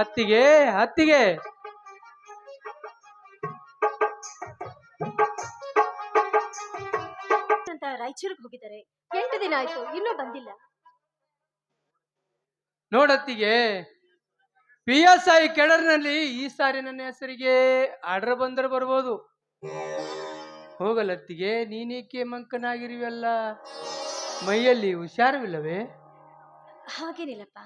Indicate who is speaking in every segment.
Speaker 1: ಅತ್ತಿಗೆ ಅತ್ತಿಗೆ
Speaker 2: ಅಂತ ರಾಯಚೂರಿಗೆ ಹೋಗಿದ್ದಾರೆ. ಎಂಟು ದಿನ ಆಯ್ತು ಇನ್ನೂ ಬಂದಿಲ್ಲ.
Speaker 1: ನೋಡತ್ತಿಗೆ ಪಿ ಎಸ್ ಐ ಕೆಡರ್ನಲ್ಲಿ ಈ ಸಾರಿ ನನ್ನ ಹೆಸರಿಗೆ ಆರ್ಡರ್ ಬಂದ್ರೆ ಬರ್ಬೋದು. ಹೋಗಲತ್ತಿಗೆ ನೀನೇಕೆ ಮಂಕನಾಗಿರಿವಲ್ಲ ಮೈಯಲ್ಲಿ ಹುಷಾರವಿಲ್ಲವೇ?
Speaker 2: ಹಾಗೇನಿಲ್ಲಪ್ಪ.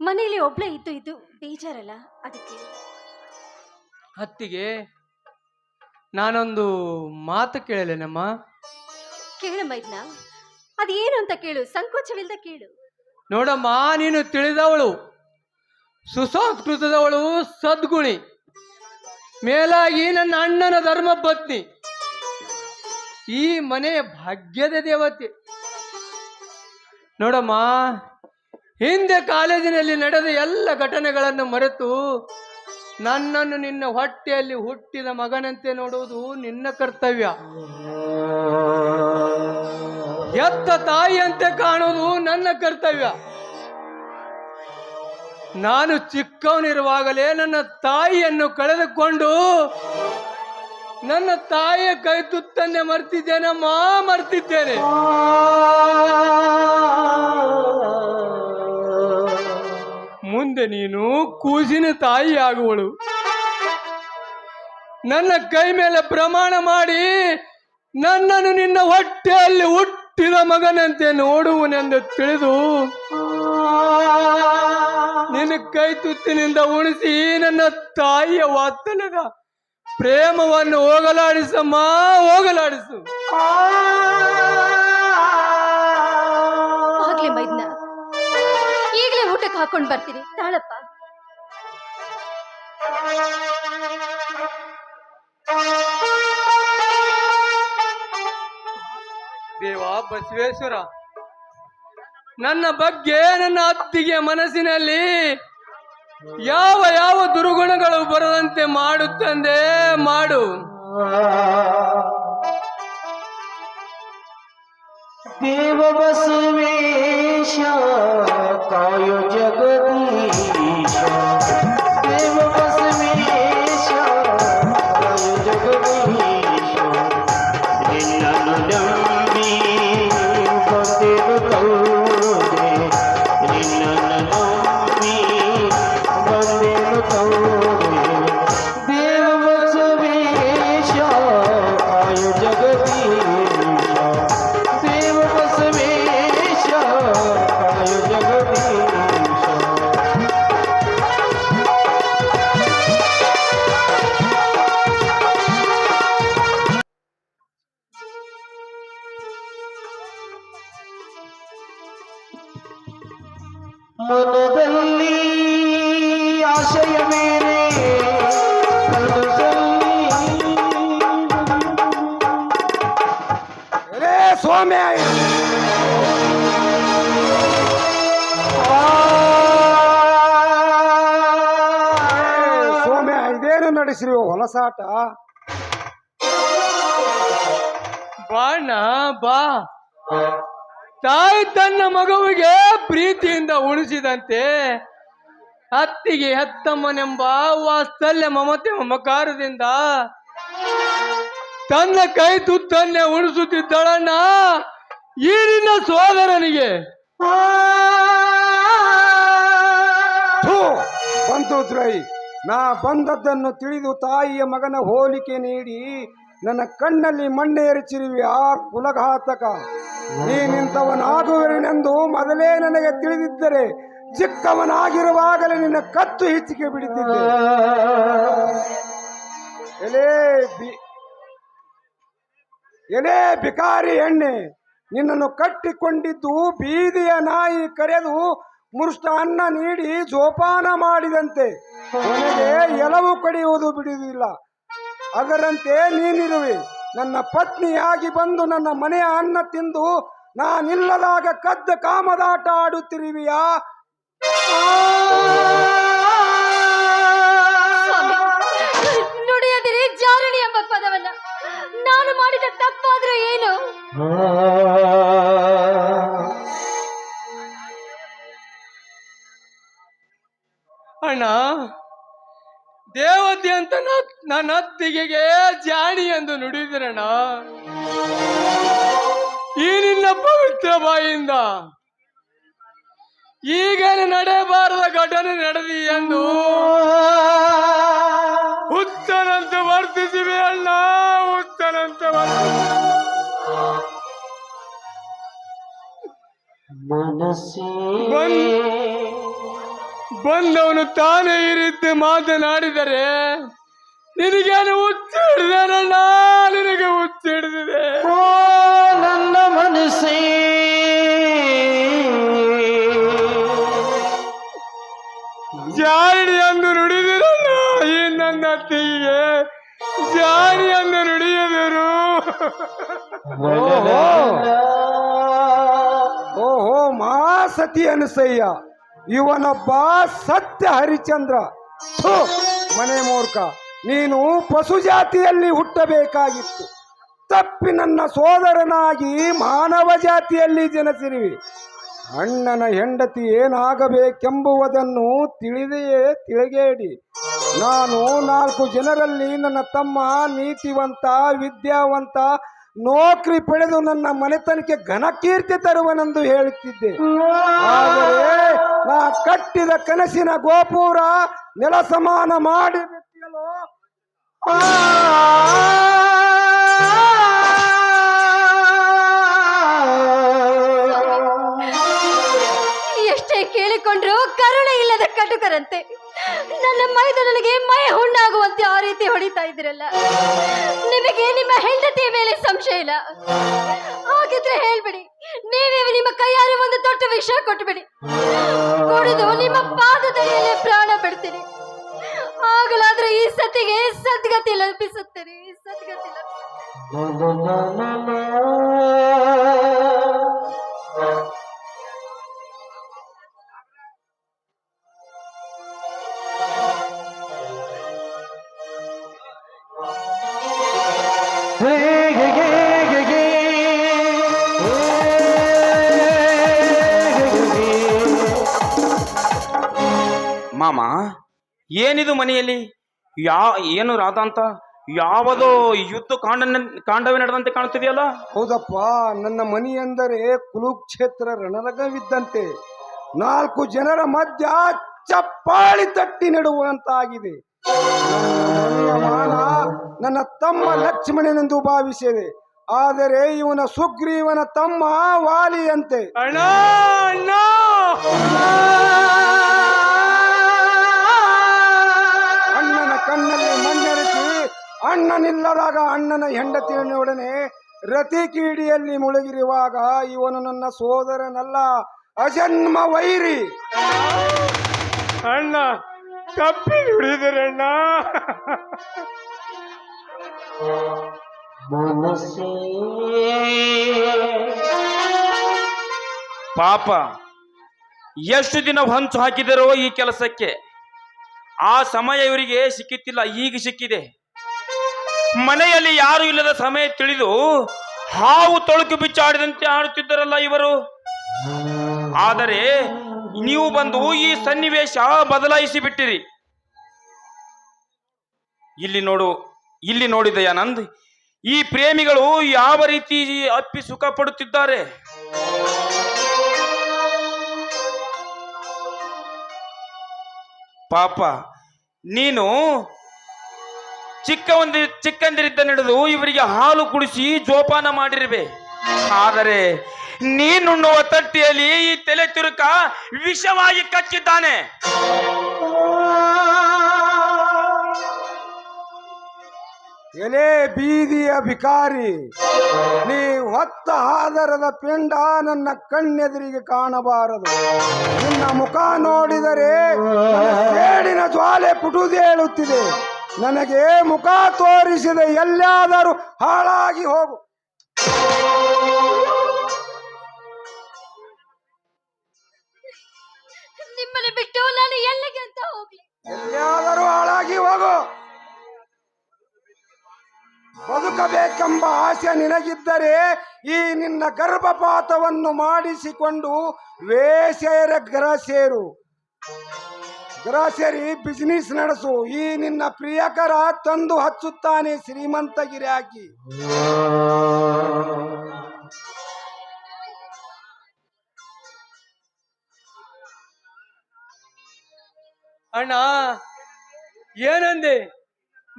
Speaker 2: ಮನೆಯಲ್ಲಿ ಒಬ್ಳೆ ಇದ್ದು ಇದ್ದು ಬೇಜಾರಲ್ಲ ಅದಕ್ಕೆ.
Speaker 1: ಅತ್ತಿಗೆ ನಾನೊಂದು ಮಾತು ಕೇಳಲೇನಮ್ಮ?
Speaker 2: ಕೇಳು ಮೈದ್ನ ಅದೇನು ಅಂತ ಕೇಳು ಸಂಕೋಚವಿಲ್ಲದ ಕೇಳು.
Speaker 1: ನೋಡಮ್ಮ ನೀನು ತಿಳಿದವಳು ಸುಸಂಸ್ಕೃತದವಳು ಸದ್ಗುಣಿ ಮೇಲಾಗಿ ನನ್ನ ಅಣ್ಣನ ಧರ್ಮ ಪತ್ನಿ ಈ ಮನೆಯ ಭಾಗ್ಯದ ದೇವತೆ. ನೋಡಮ್ಮ ಹಿಂದೆ ಕಾಲೇಜಿನಲ್ಲಿ ನಡೆದ ಎಲ್ಲ ಘಟನೆಗಳನ್ನು ಮರೆತು ನನ್ನನ್ನು ನಿನ್ನ ಹೊಟ್ಟೆಯಲ್ಲಿ ಹುಟ್ಟಿದ ಮಗನಂತೆ ನೋಡುವುದು ನಿನ್ನ ಕರ್ತವ್ಯ. ಎತ್ತ ತಾಯಿಯಂತೆ ಕಾಣುವುದು ನನ್ನ ಕರ್ತವ್ಯ. ನಾನು ಚಿಕ್ಕವನಿರುವಾಗಲೇ ನನ್ನ ತಾಯಿಯನ್ನು ಕಳೆದುಕೊಂಡು ನನ್ನ ತಾಯಿಯ ಕೈ ತುತ್ತನ್ನೇ ಮರ್ತಿದ್ದೇನಮ್ಮ, ಮರ್ತಿದ್ದೇನೆ. ಮುಂದೆ ನೀನು ಕೂಸಿನ ತಾಯಿ ಆಗುವಳು ನನ್ನ ಕೈ ಮೇಲೆ ಪ್ರಮಾಣ ಮಾಡಿ ನನ್ನನ್ನು ನಿನ್ನ ಹೊಟ್ಟೆಯಲ್ಲಿ ಹುಟ್ಟಿದ ಮಗನಂತೆ ನೋಡುವನೆಂದು ತಿಳಿದು ನಿನ್ನ ಕೈ ತುತ್ತಿನಿಂದ ಉಣಿಸಿ ನನ್ನ ತಾಯಿಯ ವಾತ್ತಲದ ಪ್ರೇಮವನ್ನು ಹೋಗಲಾಡಿಸಮ್ಮ, ಹೋಗಲಾಡಿಸು.
Speaker 2: ಹಾಕೊಂಡು ಬರ್ತೀನಿ ತಾಳಪ್ಪ.
Speaker 1: ದೇವ ಬಸವೇಶ್ವರ, ನನ್ನ ಬಗ್ಗೆ, ನನ್ನ ಅತ್ತಿಗೆ ಮನಸ್ಸಿನಲ್ಲಿ ಯಾವ ಯಾವ ದುರ್ಗುಣಗಳು ಬರದಂತೆ ಮಾಡುತ್ತಂದೆ ಮಾಡು.
Speaker 3: देववसवेश काय जगदीश।
Speaker 4: ಸೋಮ್ಯ ಸೋಮ್ಯ ಇದೇನು ನಡೆಸಿರಿ ಹೊಲಸಾಟ?
Speaker 1: ಬಾಣ ಬಾ. ತಾಯಿ ತನ್ನ ಮಗುವಿಗೆ ಪ್ರೀತಿಯಿಂದ ಉಣಿಸಿದಂತೆ ಅತ್ತಿಗೆ ಹೆತ್ತಮ್ಮನೆಂಬ ವಾತ್ಸಲ್ಯ ಮಮತೆ ಮಮಕಾರದಿಂದ ತನ್ನ ಕೈ ತುತ್ತನ್ನೇ ಉಣಿಸುತ್ತಿದ್ದಳಣ್ಣ. ಈ ನಿನ್ನ ಸೋದರನಿಗೆ
Speaker 4: ಬಂತು ತ್ರೈ ನಾ ಬಂದದ್ದನ್ನು ತಿಳಿದು ತಾಯಿಯ ಮಗನ ಹೋಲಿಕೆ ನೀಡಿ ನನ್ನ ಕಣ್ಣಲ್ಲಿ ಮಣ್ಣೆ ಎರಚಿರುವೆ ಆ ಕುಲಘಾತಕ. ನೀನಿಂತವನಾಗುವೆನೆಂದು ಮೊದಲೇ ನನಗೆ ತಿಳಿದಿದ್ದರೆ ಚಿಕ್ಕವನಾಗಿರುವಾಗಲೇ ನಿನ್ನ ಕತ್ತು ಹೆಚ್ಚಿಗೆ ಬಿಡುತ್ತಿದ್ದೆ. ಎಲೇ ಎಲೇ ಬಿಕಾರಿ ಎಣ್ಣೆ, ನಿನ್ನನ್ನು ಕಟ್ಟಿಕೊಂಡಿದ್ದು ಬೀದಿಯ ನಾಯಿ ಕರೆದು ಮುರುಷ್ಟ ಅನ್ನ ನೀಡಿ ಜೋಪಾನ ಮಾಡಿದಂತೆ. ನನಗೆ ಎಲವು ಕಡಿಯುವುದು ಬಿಡುವುದಿಲ್ಲ. ಅದರಂತೆ ನೀನಿರುವೆ. ನನ್ನ ಪತ್ನಿಯಾಗಿ ಬಂದು ನನ್ನ ಮನೆಯ ಅನ್ನ ತಿಂದು ನಾನಿಲ್ಲದಾಗ ಕದ್ದ ಕಾಮದಾಟ ಆಡುತ್ತಿರುವಿಯಾ?
Speaker 2: ಅಂದ್ರೆ ಏನು? ಅಣ್ಣ ದೇವತೆ ಅಂತ
Speaker 1: ನನ್ನ ಅತ್ತಿಗೆಗೆ ಜಾಣಿ ಎಂದು ನುಡಿದಿರಣ್ಣ. ಈ ನಿನ್ನ ಪವಿತ್ರ ಬಾಯಿಂದ ಈಗೇನು ನಡೆಯಬಾರದ ಘಟನೆ ನಡೆದಿ ಎಂದು ಹುಚ್ಚನಂತೆ ವರ್ತಿಸಿವೆ ಅಣ್ಣ
Speaker 3: ಉತ್ತನಂತ
Speaker 1: ಬಂದವನು ತಾನೇ ಈ ರೀತಿ ಮಾತನಾಡಿದರೆ ನಿನಗೇನು ಅಣ್ಣ ನಿನಗೆ ಹುಚ್ಚು ಹಿಡಿದಿದೆ.
Speaker 3: ಓ ನನ್ನ ಮನಸ್ಸೇ.
Speaker 1: ಜಾರಿ ಎಂದು ನುಡಿದಿರಲ್ಲ ಈ ನನ್ನ ಅತ್ತಿಗೆ ಜಾರಿ
Speaker 4: ಓಹೋ ಮಾ ಮಹಾಸತಿ ಅನಸಯ್ಯ. ಇವನೊಬ್ಬ ಸತ್ಯ ಹರಿಚಂದ್ರ ಮನೆ ಮೂರ್ಖ. ನೀನು ಪಶು ಜಾತಿಯಲ್ಲಿ ಹುಟ್ಟಬೇಕಾಗಿತ್ತು. ತಪ್ಪಿ ನನ್ನ ಸೋದರನಾಗಿ ಮಾನವ ಜಾತಿಯಲ್ಲಿ ಜನಸಿರಿವಿ. ಅಣ್ಣನ ಹೆಂಡತಿ ಏನಾಗಬೇಕೆಂಬುವುದನ್ನು ತಿಳಿದೆಯೇ ತಿಳಿಗೇಡಿ. ನಾನು ನಾಲ್ಕು ಜನರಲ್ಲಿ ನನ್ನ ತಮ್ಮ ನೀತಿವಂತ, ವಿದ್ಯಾವಂತ, ನೌಕರಿ ಪಡೆದು ನನ್ನ ಮನೆತನಕ್ಕೆ ಘನಕೀರ್ತಿ ತರುವನೆಂದು ಹೇಳುತ್ತಿದ್ದೆ. ಆದರೆ ನಾ ಕಟ್ಟಿದ ಕನಸಿನ ಗೋಪುರ ನೆಲ ಸಮಾನ ಮಾಡಿ.
Speaker 2: ಎಷ್ಟೇ ಕೇಳಿಕೊಂಡ್ರು ಕರುಣೆ ಇಲ್ಲದ ಕಟುಕರಂತೆ. ನನ್ನ ಮೈದನಿಗೆ ಮೈ ಹುಣ್ಣಾಗುವಂತೆ ಆ ರೀತಿ ಹೊಡಿತಾ ಇದ್ರಲ್ಲ ನಿಮಗೆ ನಿಮ್ಮ ಹೆಂಡತಿಯ ಮೇಲೆ ಸಂಶಯ ಇಲ್ಲ? ಹಾಗಿದ್ರೆ ಹೇಳ್ಬಿಡಿ, ನೀವೇ ನಿಮ್ಮ ಕೈಯಾರೆ ಒಂದು ದೊಡ್ಡ ವಿಷ ಕೊಟ್ಬಿಡಿ. ಕುಡಿದು ನಿಮ್ಮ ಮೇಲೆ ಪ್ರಾಣ ಬಿಡ್ತೀನಿ. ಆಗಲಾದ್ರೆ ಈ ಸತಿಗೆ ಸದ್ಗತಿ ಲಭಿಸುತ್ತೀರಿ ಸದ್ಗತಿ ಲಭಿಸುತ್ತೀರಿ.
Speaker 5: ಮಾಮ? ಏನಿದು ಮನೆಯಲ್ಲಿ? ಯಾ ಏನು ರಾಧಾಂತ ಯಾವುದೋ ಯುದ್ಧ ಕಾಂಡ ಕಾಂಡವೇ ನಡೆದಂತೆ ಕಾಣುತ್ತಿದೆಯಲ್ಲ?
Speaker 4: ಹೌದಪ್ಪ ನನ್ನ ಮನಿ ಎಂದರೆ ಕುರುಕ್ಷೇತ್ರ ರಣರಂಗವಿದ್ದಂತೆ. ನಾಲ್ಕು ಜನರ ಮಧ್ಯ ಚಪ್ಪಾಳಿ ತಟ್ಟಿ ನೆಡುವಂತಾಗಿದೆ. ನನ್ನ ತಮ್ಮ ಲಕ್ಷ್ಮಣನೆಂದು ಭಾವಿಸಿದೆ. ಆದರೆ ಇವನ ಸುಗ್ರೀವನ ತಮ್ಮ ವಾಲಿಯಂತೆ.
Speaker 1: ಅಣ್ಣ!
Speaker 4: ಕಣ್ಣಲ್ಲಿ ಮಂಜರಿಸಿ ಅಣ್ಣನಿಲ್ಲದಾಗ ಅಣ್ಣನ ಹೆಂಡತಿಯನ್ನೊಡನೆ ರತಿ ಕೀಡಿಯಲ್ಲಿ ಮುಳುಗಿರುವಾಗ ಇವನು ನನ್ನ ಸೋದರನಲ್ಲ ಅಜನ್ಮ ವೈರಿ.
Speaker 1: ಅಣ್ಣ ತಪ್ಪಿ ನುಡಿದಿರಣ್ಣ
Speaker 5: ಪಾಪ ಎಷ್ಟು ದಿನ ಹೊಂಚು ಹಾಕಿದರೋ ಈ ಕೆಲಸಕ್ಕೆ? ಆ ಸಮಯ ಇವರಿಗೆ ಸಿಕ್ಕಿತ್ತಿಲ್ಲ, ಈಗ ಸಿಕ್ಕಿದೆ. ಮನೆಯಲ್ಲಿ ಯಾರು ಇಲ್ಲದ ಸಮಯ ತಿಳಿದು ಹಾವು ತೊಳಕು ಬಿಚ್ಚಾಡಿದಂತೆ ಆಡುತ್ತಿದ್ದರಲ್ಲ ಇವರು. ಆದರೆ ನೀವು ಬಂದು ಈ ಸನ್ನಿವೇಶ ಬದಲಾಯಿಸಿ ಬಿಟ್ಟಿರಿ. ಇಲ್ಲಿ ನೋಡು, ಇಲ್ಲಿ ನೋಡಿದ ಆನಂದ್ ಈ ಪ್ರೇಮಿಗಳು ಯಾವ ರೀತಿ ಅಪ್ಪಿ ಸುಖ ಪಡುತ್ತಿದ್ದಾರೆ ಪಾಪ. ನೀನು ಚಿಕ್ಕ ಒಂದು ಚಿಕ್ಕಂದಿರಿದ್ದ ನಡೆದು ಇವರಿಗೆ ಹಾಲು ಕುಡಿಸಿ ಜೋಪಾನ ಮಾಡಿರುವೆ. ಆದರೆ ನೀನುಣ್ಣುವ ತಟ್ಟಿಯಲ್ಲಿ ಈ ತಲೆ ತಿರುಕ ವಿಷವಾಗಿ ಕಚ್ಚಿದ್ದಾನೆ.
Speaker 4: ಎಲೆ ಬೀದಿಯ ಭಿಕಾರಿ ನೀ ಹೊತ್ತ ಆದರದ ಪಿಂಡ ನನ್ನ ಕಣ್ಣೆದುರಿಗೆ ಕಾಣಬಾರದು. ನಿನ್ನ ಮುಖ ನೋಡಿದರೆ ಹೇಳಿನ ಸೇಡಿನ ಜ್ವಾಲೆ ಪುಟುದೇಳುತ್ತಿದೆ. ನನಗೆ ಮುಖ ತೋರಿಸಿದೆ ಎಲ್ಲಾದರೂ ಹಾಳಾಗಿ ಹೋಗು.
Speaker 2: ನಿಮ್ಮನ್ನು ಬಿಟ್ಟು ನಾನು ಎಲ್ಲಿಗೆ ಅಂತ ಹೋಗ್ಲಿ?
Speaker 4: ಎಲ್ಲಿಯಾದರೂ ಹಾಳಾಗಿ ಹೋಗು. ಬದುಕಬೇಕೆಂಬ ಆಸೆ ನಿನಗಿದ್ದರೆ ಈ ನಿನ್ನ ಗರ್ಭಪಾತವನ್ನು ಮಾಡಿಸಿಕೊಂಡು ವೇಷೆಯರ ಗ್ರಹ ಸೇರು. ಗ್ರಾಸರಿ ಬಿಸಿನೆಸ್ ನಡೆಸು. ಈ ನಿನ್ನ ಪ್ರಿಯಕರ ತಂದು ಹಚ್ಚುತ್ತಾನೆ ಶ್ರೀಮಂತ ಗಿರಾಕಿ
Speaker 1: ಅಣ್ಣ, ಏನಂದೆ?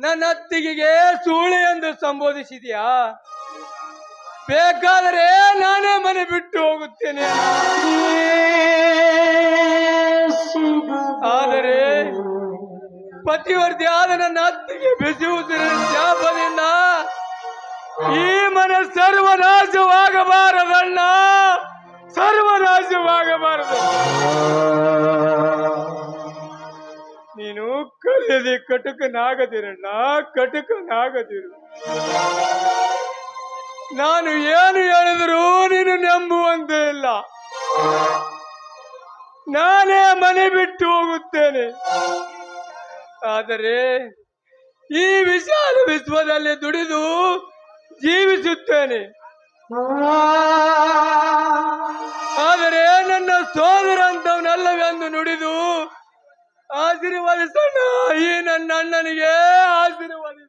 Speaker 1: ನನ್ನ ಅತ್ತಿಗೆಗೆ ಸೂಳೆ ಎಂದು ಸಂಬೋಧಿಸಿದ್ಯಾ? ಬೇಕಾದರೆ ನಾನೇ ಮನೆ ಬಿಟ್ಟು ಹೋಗುತ್ತೇನೆ. ಆದರೆ ಪತಿವರ್ತಿ ಆದ ನನ್ನ ಅತ್ತಿಗೆ ಬಿಸಿ ಉಸಿರಿನ ಶಾಪದಿಂದ ಈ ಮನೆ ಸರ್ವನಾಶವಾಗಬಾರದಣ್ಣ ಸರ್ವನಾಶವಾಗಬಾರದು ಕಲಿಯದೆ ಕಟುಕನಾಗದಿರಣ್ಣ ಕಟುಕನಾಗದಿರು. ನಾನು ಏನು ಹೇಳಿದರೂ ನೀನು ನಂಬುವಂತೆ ಇಲ್ಲ. ನಾನೇ ಮನೆ ಬಿಟ್ಟು ಹೋಗುತ್ತೇನೆ. ಆದರೆ ಈ ವಿಶಾಲ ವಿಶ್ವದಲ್ಲಿ ದುಡಿದು ಜೀವಿಸುತ್ತೇನೆ. ಆದರೆ ನನ್ನ ಸೋದರ ನುಡಿದು ಆಶೀರ್ವದಿಸೋಣ ಈ ನನ್ನ ಅಣ್ಣನಿಗೆ ಆಶೀರ್ವಾದಿಸು.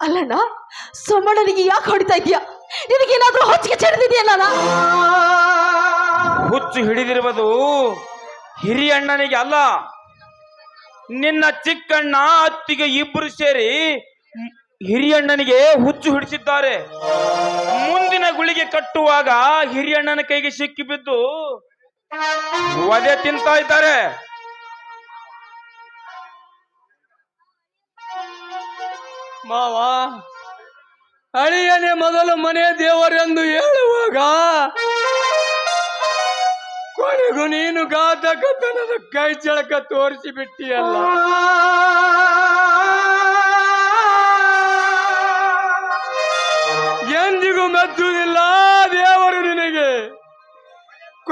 Speaker 2: ಅಲ್ಲಣ್ಣ ಸೋಮಣ್ಣನಿಗೆ ಯಾಕೆ ಹೊಡಿತಾ ನಿನಗೇನಾದರೂ ನಿನಗೇನಾದ್ರೂ ಹೊಚ್ಚಿಗೆ ಚೆಡ್ದಿದೆಯಲ್ಲ
Speaker 5: ಹುಚ್ಚು ಹಿಡಿದಿರುವುದು ಹಿರಿಯಣ್ಣನಿಗೆ ಅಲ್ಲ. ನಿನ್ನ ಚಿಕ್ಕಣ್ಣ ಅತ್ತಿಗೆ ಇಬ್ಬರು ಸೇರಿ ಹಿರಿಯಣ್ಣನಿಗೆ ಹುಚ್ಚು ಹಿಡಿಸಿದ್ದಾರೆ. ಮುಂದಿನ ಗುಳಿಗೆ ಕಟ್ಟುವಾಗ ಹಿರಿಯಣ್ಣನ ಕೈಗೆ ಸಿಕ್ಕಿ ಬಿದ್ದು ವಧೆ ತಿಂತಾ ಇದ್ದಾರೆ.
Speaker 1: ಮಾವ, ಅಳಿಯನೇ ಮೊದಲು ಮನೆ ದೇವರೆಂದು ಹೇಳುವಾಗ ಕೊನೆಗೂ ನೀನು ಘಾತಕತನದ ಕೈ ಚಳಕ ತೋರಿಸಿ ಬಿಟ್ಟಿಯಲ್ಲ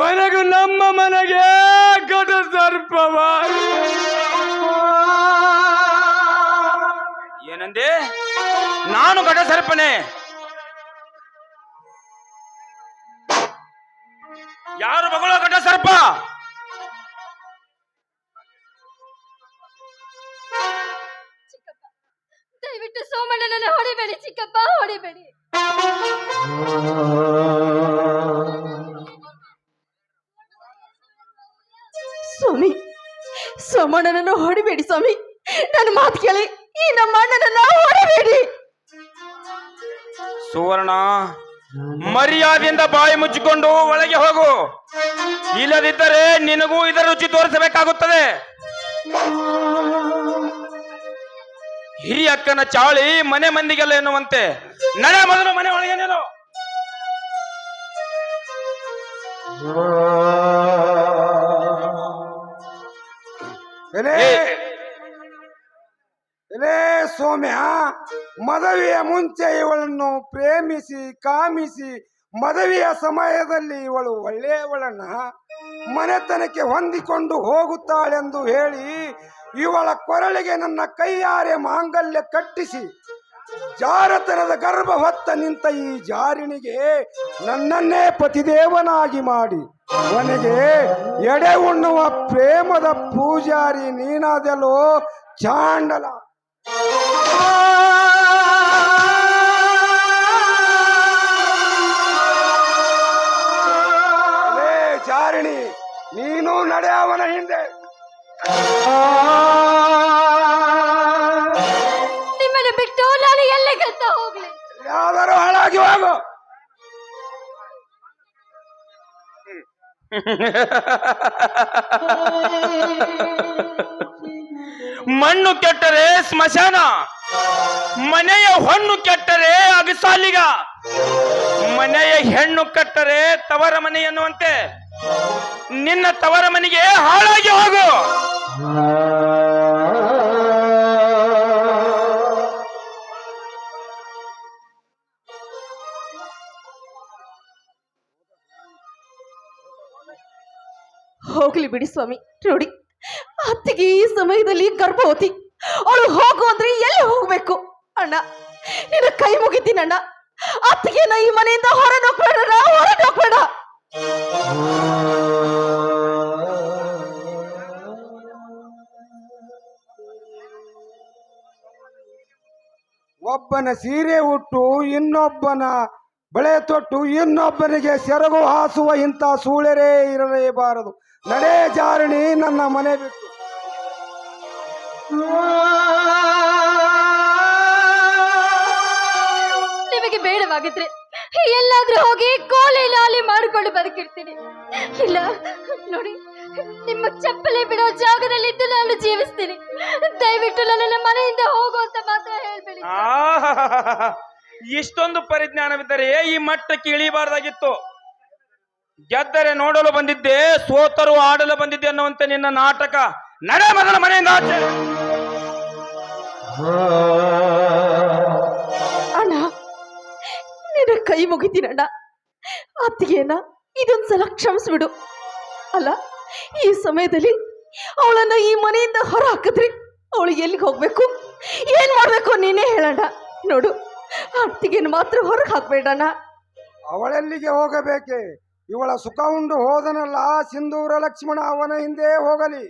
Speaker 1: ಕೊನೆಗೂ ನಮ್ಮ ಮನೆಗೆ ಕಟ ಸರ್ಪವ
Speaker 5: ಏನಂದೆ? ನಾನು ಗಡ ಸರ್ಪನೆ. ಯಾರು ಮಗಳು ಗಡ ಸರ್ಪ?
Speaker 2: ಚಿಕ್ಕಪ್ಪ ದಯವಿಟ್ಟು ಸೋಮಣ್ಣನನ್ನ ಹೊಡಿಬೇಡಿ ಚಿಕ್ಕಪ್ಪ ಹೊಡಿಬೇಡಿ. ಸೋಮಣ್ಣನನ್ನು ಹೊಡಿಬೇಡಿ ಸ್ವಾಮಿ. ನನ್ನ ಮಾತು ಕೇಳಿ, ಈ ನಮ್ಮ ಅಣ್ಣನನ್ನ ಹೊಡಿಬೇಡಿ.
Speaker 5: ಸುವರ್ಣ, ಮರ್ಯಾದೆಯಿಂದ ಬಾಯಿ ಮುಚ್ಚಿಕೊಂಡು ಒಳಗೆ ಹೋಗು. ಇಲ್ಲದಿದ್ದರೆ ನಿನಗೂ ಇದರ ರುಚಿ ತೋರಿಸಬೇಕಾಗುತ್ತದೆ. ಹಿರಿಯಕ್ಕನ ಚಾಳಿ ಮನೆ ಮಂದಿಗೆಲ್ಲ ಎನ್ನುವಂತೆ. ನಡೆ ಮೊದಲು ಮನೆ ಒಳಗೆ ನೀನು
Speaker 4: ಎಲೇ ಎಲೇ ಸೌಮ್ಯ, ಮದುವೆಯ ಮುಂಚೆ ಇವಳನ್ನು ಪ್ರೇಮಿಸಿ, ಕಾಮಿಸಿ, ಮದುವೆಯ ಸಮಯದಲ್ಲಿ ಇವಳು ಒಳ್ಳೆಯವಳನ್ನ ಮನೆತನಕ್ಕೆ ಹೊಂದಿಕೊಂಡು ಹೋಗುತ್ತಾಳೆಂದು ಹೇಳಿ ಇವಳ ಕೊರಳಿಗೆ ನನ್ನ ಕೈಯಾರೆ ಮಾಂಗಲ್ಯ ಕಟ್ಟಿಸಿ ಜಾರತನದ ಗರ್ಭ ಹೊತ್ತ ನಿಂತ ಈ ಜಾರಿಣಿಗೆ ನನ್ನನ್ನೇ ಪತಿದೇವನಾಗಿ ಮಾಡಿ. ಕೊನೆಗೆ ಎಡೆ ಉಣ್ಣುವ ಪ್ರೇಮದ ಪೂಜಾರಿ ನೀನಾದೆಲೋ ಚಾಂಡಲ. ಜಾರಿಣಿ, ನೀನು ನಡೆ ಅವನ ಹಿಂದೆ.
Speaker 5: ಮಣ್ಣು ಕೆಟ್ಟರೆ ಸ್ಮಶಾನ ಮನೆಯ ಹೊಣ್ಣು ಕೆಟ್ಟರೆ ಅಗಸಾಲಿಗ ಮನೆಯ ಹೆಣ್ಣು ಕಟ್ಟರೆ ತವರ ಮನೆ ಎನ್ನುವಂತೆ. ನಿನ್ನ ತವರ ಮನೆಗೆ ಹಾಳಾಗಿ ಹೋಗು.
Speaker 2: ಹೋಗ್ಲಿ ಬಿಡಿ ಸ್ವಾಮಿ, ನೋಡಿ. ಅತ್ತಿಗೆ ಈ ಸಮಯದಲ್ಲಿ ಗರ್ಭವತಿ. ಅವಳು ಹೋಗು ಅಂದ್ರೆ ಎಲ್ಲಿ ಹೋಗ್ಬೇಕು? ಅಣ್ಣ,
Speaker 6: ನಿನ್ನ ಕೈ ಮುಗಿತೀನಣ್ಣ ಅತ್ತಿಗೆ ನಾ ಈ ಮನೆಯಿಂದ ಹೊರಡೋಗ್ಬೇಡ ಹೊರಗೆ ಹೋಗ್ಬೇಡ
Speaker 4: ಒಬ್ಬನ ಸೀರೆ ಉಟ್ಟು ಇನ್ನೊಬ್ಬನ ಬಳೆ ತೊಟ್ಟು ಇನ್ನೊಬ್ಬನಿಗೆ ಸೆರಗು ಹಾಸುವ ಇಂಥ ಸೂಳೆರೇ ಇರಲೇಬಾರದು ನಡೆ ಜಾರಣಿ ನನ್ನ ಮನೆ ಬಿಟ್ಟು.
Speaker 2: ನಿಮಗೆ ಬೇಡವಾಗಿದ್ರೆ ಎಲ್ಲಾದ್ರೂ ಹೋಗಿ ಕೋಲೆ ಲಾಲಿ ಮಾಡಿಕೊಂಡು ಬದುಕಿರ್ತೀನಿ. ಇಲ್ಲ ನೋಡಿ ನಿಮ್ಮ ಚಪ್ಪಲಿ ಬಿಡೋ ಜಾಗದಲ್ಲಿದ್ದು ನಾನು ಜೀವಿಸ್ತೀನಿ. ದಯವಿಟ್ಟು ನನ್ನ ಮನೆಯಿಂದ ಹೋಗು ಅಂತ ಮಾತ್ರ ಹೇಳ್ಬೇಡಿ.
Speaker 5: ಇಷ್ಟೊಂದು ಪರಿಜ್ಞಾನವಿದ್ದರೆ ಈ ಮಟ್ಟಕ್ಕೆ ಇಳಿಬಾರ್ದಾಗಿತ್ತು ಗೆದ್ದರೆ ನೋಡಲು ಬಂದಿದ್ದೆ, ಸೋತರು ಆಡಲು ಬಂದಿದ್ದೆ ಅನ್ನುವಂತೆ ನಿನ್ನ ನಾಟಕ ನಡೆ ಮೊದಲ ಮನೆಯಿಂದ ಆಚೆ.
Speaker 6: ಅಣ್ಣ, ನಿನ್ನ ಕೈ ಮುಗಿತೀನಣ್ಣ. ಅತ್ತಿಗೆನ ಇದೊಂದ್ಸಲ ಕ್ಷಮಿಸ್ಬಿಡು. ಅಲ್ಲ, ಈ ಸಮಯದಲ್ಲಿ ಅವಳನ್ನ ಈ ಮನೆಯಿಂದ ಹೊರ ಹಾಕಿದ್ರಿ ಅವಳು ಎಲ್ಲಿಗೆ ಹೋಗ್ಬೇಕು? ಏನ್ ಮಾಡ್ಬೇಕು? ನೀನೇ ಹೇಳಣ್ಣ. ನೋಡು. ಅತ್ತಿಗೆನ ಮಾತ್ರ ಹೊರಗೆ ಹಾಕ್ಬೇಡಣ್ಣ.
Speaker 4: ಅವಳೆಲ್ಲಿಗೆ ಹೋಗಬೇಕೆ? ಇವಳ ಸುಖ ಉಂಡು ಹೋದನಲ್ಲ ಸಿಂಧೂರ ಲಕ್ಷ್ಮಣ ಅವನ ಹಿಂದೆ ಹೋಗಲಿ.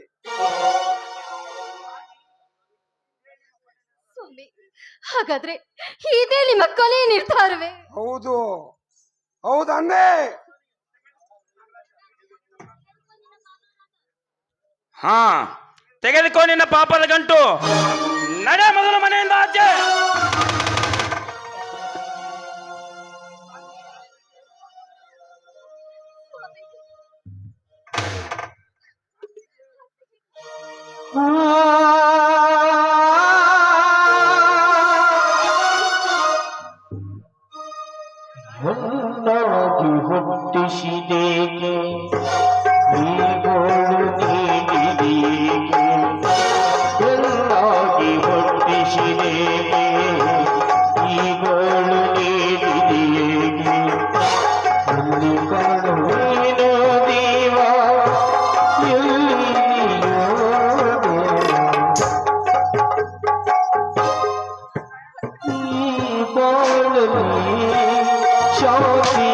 Speaker 2: ಸ್ವಾಮಿ ಹಾಗಾದ್ರೆ ಇದೇ ನಿಮ್ಮ ಕೊನೆ ನಿರ್ಧಾರವೇ?
Speaker 4: ಹೌದು. ಹೌದಂದೆ
Speaker 5: ಹಾ ತೆಗೆದುಕೋ ನಿನ್ನ ಪಾಪದ ಗಂಟು. ನಡೆ ಮೊದಲು ಮನೆಯಿಂದ ಆಚೆ.
Speaker 3: Ah. চলবি সতী